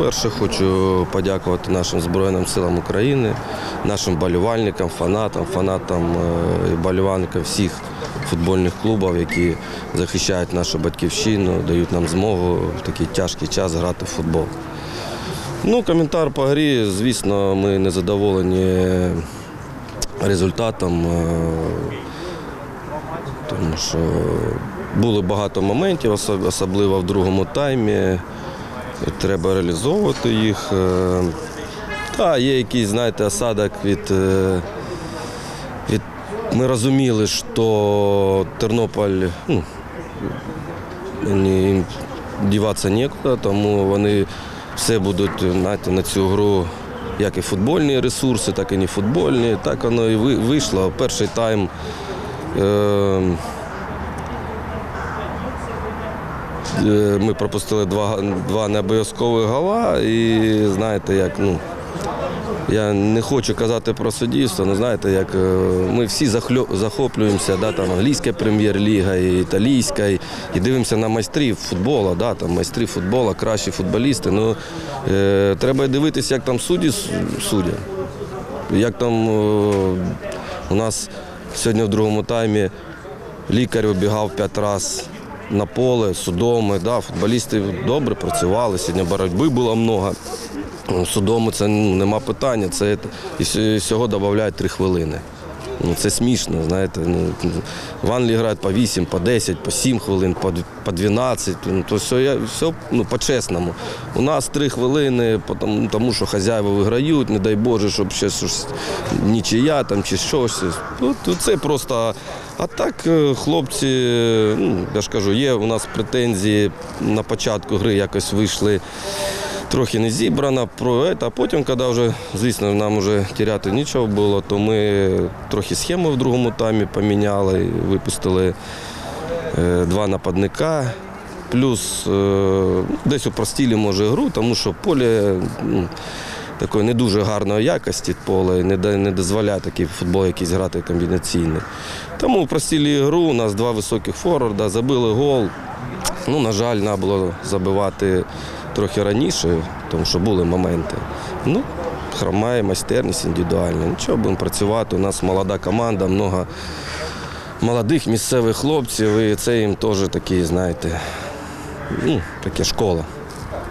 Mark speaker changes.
Speaker 1: По-перше, хочу подякувати нашим Збройним силам України, нашим болівальникам, фанатам, фанатам е, і болівальникам всіх футбольних клубів, які захищають нашу батьківщину, дають нам змогу в такий тяжкий час грати в футбол. Ну, коментар по грі, звісно, ми не задоволені результатом, е, тому що було багато моментів, особливо в другому таймі. Треба реалізовувати їх. Е, Та, є якийсь, знаєте, осадок від. е, від... Ми розуміли, що Тернополь ну, їм діватися нікуди, тому вони все будуть знаєте, на цю гру, як і футбольні ресурси, так і не футбольні. Так воно і ви- вийшло. Перший тайм. Е, Е, Ми пропустили два, два необов'язкових гола і знаєте, як ну. Я не хочу казати про суддівство, але знаєте, як е, ми всі захоплюємося, да, там англійська прем'єр-ліга, і італійська, і, і дивимося на майстрів футболу, да, там майстри футболу, кращі футболісти. Ну, е, треба дивитися, як там судді судять. Як там е, у нас сьогодні в другому таймі лікар обігав п'ять разів на поле, судоми. Да, футболісти добре працювали, сьогодні боротьби було багато. Судому це ну, нема питання. Це, і всього додають три хвилини. Ну, це смішно, знаєте. Ну, в Англії грають по 8, по 10, по 7 хвилин, по, по 12. Ну, то все, все ну, по-чесному. У нас 3 хвилини, тому, тому що хазяїва виграють, не дай Боже, щоб ще щось нічия там чи щось. Ну, це просто. А так, е, хлопці, ну, я ж кажу, є у нас претензії на початку гри якось вийшли трохи не зібрана, а потім, коли вже, звісно, нам вже тіряти нічого було, то ми трохи схему в другому таймі поміняли, випустили е, два нападника. Плюс е, десь упростили, може, гру, тому що поле ну, такої не дуже гарної якості поле, не, не дозволяє такий футбол якийсь грати комбінаційний. Тому упростили гру, у нас два високих форварда, забили гол. Ну, на жаль, треба було забивати трохи раніше, тому що були моменти. Ну, хромає майстерність індивідуальна. Нічого, будемо працювати. У нас молода команда, много молодих місцевих хлопців, і це їм теж такі, знаєте, ну, таке школа.